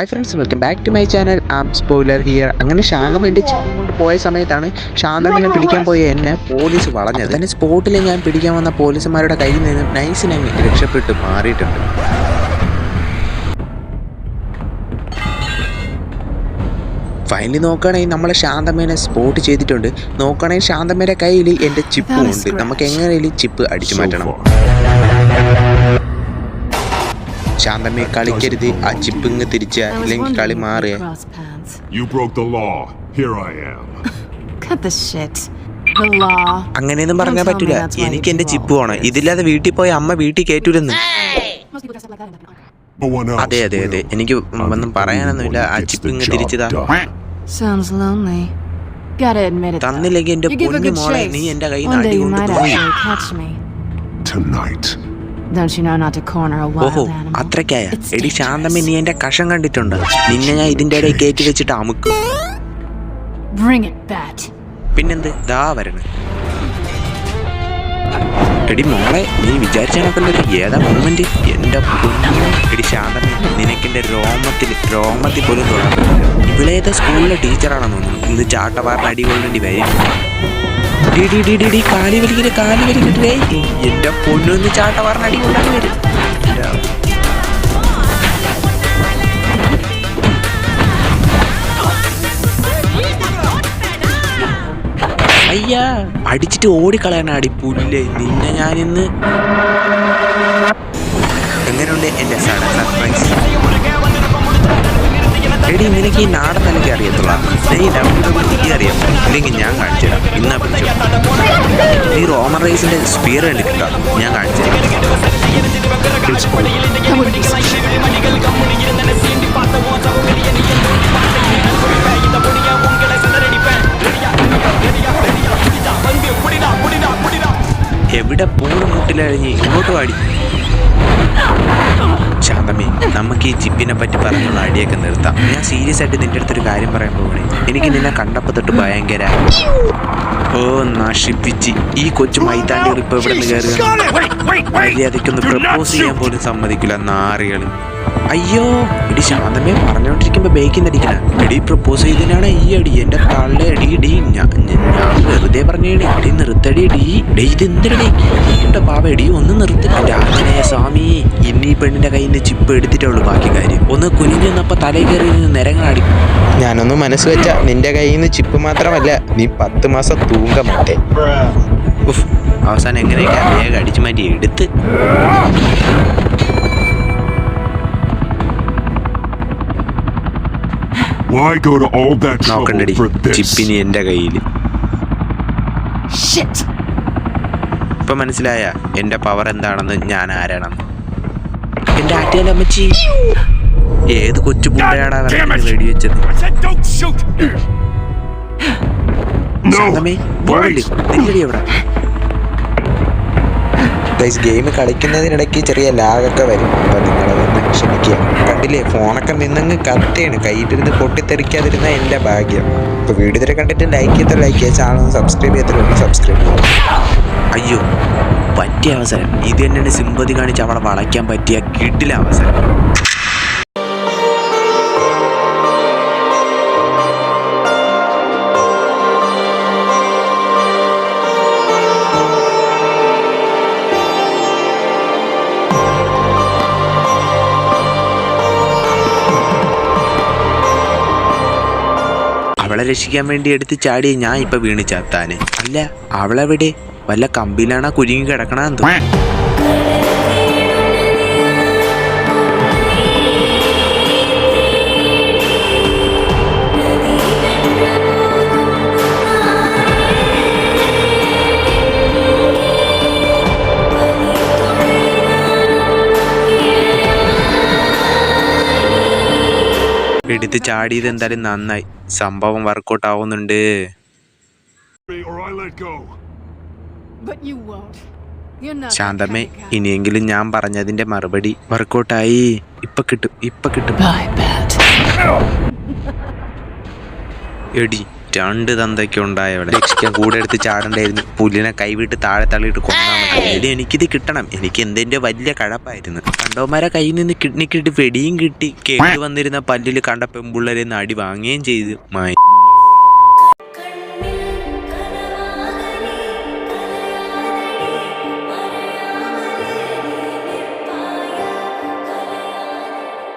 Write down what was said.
Hi friends welcome back to my channel am spoiler here അങ്ങനെ ശാന്തം വേണ്ടി ചിപ്പും കൊണ്ട് പോയ സമയത്താണ് ശാന്തമിനെ പിടിക്കാൻ പോയ എന്നെ പോലീസ് വളഞ്ഞത്. എന്നെ സ്പോട്ടിൽ ഞാൻ പിടിക്കാൻ വന്ന പോലീസുമാരുടെ കയ്യിൽ നിന്ന് നൈസിനങ്ങ് രക്ഷപ്പെട്ട് മാറിയിട്ടുണ്ട്. ഫൈനലി നോക്കുകയാണെങ്കിൽ നമ്മളെ ശാന്തമേനെ സ്പോട്ട് ചെയ്തിട്ടുണ്ട്. നോക്കുകയാണെങ്കിൽ ശാന്തമേന്റെ കയ്യിൽ എന്റെ ചിപ്പും ഉണ്ട്. നമുക്ക് എങ്ങനെയും ചിപ്പ് അടിച്ചു മാറ്റണം. ശാന്തമ്മേ കളിക്കരുത്. ആ ചിപ്പ് ഇങ്ങ് തിരിച്ച അല്ലെങ്കിൽ കളി മാറിയേ. അങ്ങനെയൊന്നും പറഞ്ഞാൽ പറ്റൂല. എനിക്ക് എന്റെ ചിപ്പ് വേണം. ഇതില്ലാതെ വീട്ടിൽ പോയി അമ്മ വീട്ടിൽ കേട്ടിരുന്നു അതെ അതെ അതെ. എനിക്ക് ഒന്നും പറയാനൊന്നുമില്ല. ആ ചിപ്പ് ചിപ്പിങ് തിരിച്ചതാ. തന്നില്ലെങ്കിൽ എന്റെ പൊന്നു മോളെ നീ എന്റെ കൈ നാട്ടി കൊണ്ടുപോയി ഓഹോ അത്രയ്ക്കായ? എടി ശാന്തമ്മ നീ എന്റെ കഷം കണ്ടിട്ടുണ്ട്. നിന്നെ ഞാൻ ഇതിന്റെ ഇടയിൽ കയറ്റി വെച്ചിട്ട് അമുക്കും. പിന്നെന്ത്? ദാ വരണേ. എടി മോളെ നീ വിചാരിച്ചതിനൊക്കെ ഏതാ മൂമെന്റ് എന്റെ എടി ശാന്തമ്മ നിനക്കെന്റെ രോമത്തിൽ രോമത്തിൽ പോലും തുടങ്ങും ഇവളേതാ സ്കൂളിലെ ടീച്ചറാണെന്ന് തോന്നുന്നു. ഇന്ന് ചാട്ടവാറിന് അടി കൊള്ളേണ്ടി വരും. എന്റെ ചാട്ട അടി കൊണ്ടാണ് വരും. അയ്യാ അടിച്ചിട്ട് ഓടിക്കളയാനാ അടി പുല്ലേ നിന്നെ ഞാനിന്ന് എടി എനിക്ക് ഈ നാടൻ നിലയ്ക്ക് അറിയത്തുള്ളൂ നീ ഡബ്ല്യൂ എനിക്ക് അറിയാം. ഇല്ലെങ്കിൽ ഞാൻ കാണിച്ചു തരാം ഇന്നാ പിടിച്ചു. ഈ റോമൻ റേസിന്റെ സ്പീർ എടുക്കുക ഞാൻ കാണിച്ചു എവിടെ പൂണ് മുട്ടിലഴിഞ്ഞ് ഇങ്ങോട്ട് ശാന്തമേ നമുക്ക് ഈ ചിപ്പിനെ പറ്റി പറഞ്ഞുള്ള അടിയൊക്കെ നിർത്താം. ഞാൻ സീരിയസ് ആയിട്ട് നിന്റെ അടുത്തൊരു കാര്യം പറയാൻ പോകണേ എനിക്ക് നിന്നെ കണ്ടപ്പോ തൊട്ട് ഭയങ്കര ഓ നശിപ്പിച്ച് ഈ കൊച്ചു മൈതാണ്ടികൾ ഇപ്പൊ ഇവിടെ നിന്ന് കയറുക മര്യാദയ്ക്കൊന്ന് പ്രപ്പോസ് ചെയ്യാൻ പോലും സമ്മതിക്കില്ല നാറികൾ അയ്യോ ഇടി ശാന്തമേ പറഞ്ഞോണ്ടിരിക്കുമ്പോ ബേക്കിൽ അടിക്കണം എടി പ്രപ്പോസ് ചെയ്തതിനാണ് ഈ അടി. എന്റെ തള്ള അടി ഇടി ഞാൻ ഞാൻ വെറുതെ പറഞ്ഞേടി എടി നിർത്തടി ഇടി ഇടി ഇത് എന്തിനടി കേട്ടോ പാവ? ഇടി ഒന്ന് നിർത്തി. അങ്ങനെ സ്വാമി ഇന്നി ഈ പെണ്ണിന്റെ കയ്യിൽ നിന്ന് ചിപ്പ് എടുത്തിട്ടുള്ളൂ ബാക്കി കാര്യം. ഒന്ന് കുനിഞ്ഞു നിന്നപ്പോ തലയിൽ കയറി നിരങ്ങാടി ഞാനൊന്ന് മനസ്സ് വെച്ച നിന്റെ കയ്യിൽ നിന്ന് ചിപ്പ് മാത്രമല്ല നീ പത്ത് മാസം തൂങ്ക മറ്റേ അവസാനം എങ്ങനെയൊക്കെ വേഗം അടിച്ചു മാറ്റി എടുത്ത്. Why go to all that trouble നോക്കണ്ടടി for this? ചിപ്പിനി എന്റെ കയ്യിൽ Shit! ഇപ്പൊ മനസ്സിലായ എന്റെ പവർ എന്താണെന്ന് ഞാൻ ആരാണെന്ന്. എന്റെ അമ്മച്ചി. ഏത് കൊച്ചു പുണ്ടയാടാ വെടിവെച്ചത് I said don't shoot! No! ശാന്തമേ പോവല്ലേ? നില്ലടി അവിടെ. ഗെയിം കളിക്കുന്നതിനിടയ്ക്ക് ചെറിയ ലാഗൊക്കെ വരും. അപ്പൊ നിങ്ങളതൊന്ന് ക്ഷമിക്കുക. കണ്ടില്ലേ? ഫോണൊക്കെ നിന്നങ്ങ് കത്തിയാണ്. കയ്യിലിരുന്ന് പൊട്ടിത്തെറിക്കാതിരുന്ന എന്റെ ഭാഗ്യം. ഇപ്പോൾ വീഡിയോ തരെ കണ്ടിട്ട് ലൈക്ക് ചെയ്ത ലൈക്ക് ചെയ്യുക. ചാനൽ സബ്സ്ക്രൈബ് ചെയ്തിട്ടുണ്ട് സബ്സ്ക്രൈബ് ചെയ്യുക അയ്യോ പറ്റിയ അവസരം. ഇത് തന്നെയാണ് സിമ്പതി കാണിച്ച് അവളെ വളയ്ക്കാൻ പറ്റിയ കിട്ടില്ല അവസരം. അവളെ രക്ഷിക്കാൻ വേണ്ടി എടുത്ത് ചാടിയ ഞാൻ ഇപ്പൊ വീണ് ചാത്താന്. അല്ല അവളെവിടെ? വല്ല കമ്പിയിലാണോ കുരുങ്ങി കിടക്കണ എന്തോ എടുത്ത് ചാടിയത് എന്തായാലും നന്നായി. സംഭവം വർക്കൗട്ട് ആവുന്നുണ്ട്. ശാന്തമ്മേ. ഇനിയെങ്കിലും ഞാൻ പറഞ്ഞതിന്റെ മറുപടി വർക്കൗട്ടായി ഇപ്പൊ കിട്ടും ഇപ്പൊ കിട്ടും. എടി രണ്ട് തന്തയ്ക്ക് ഉണ്ടായവിടെ രക്ഷിക്കാൻ കൂടെ എടുത്ത് ചാടണ്ടായിരുന്നു. പുല്ലിനെ കൈവിട്ട് താഴെ തള്ളിയിട്ട് കൊണ്ടാൽ എനിക്കിത് കിട്ടണം. എനിക്ക് എന്തിന്റെ വലിയ കഴപ്പായിരുന്നു കണ്ടവന്മാരെ കയ്യിൽ നിന്ന് കിഡ്നിക്കിട്ട് കിട്ടി വെടിയും കിട്ടി. കേട്ട് വന്നിരുന്ന പല്ലിൽ കണ്ട പെമ്പുള്ളരെ അടി വാങ്ങുകയും ചെയ്തു. മായി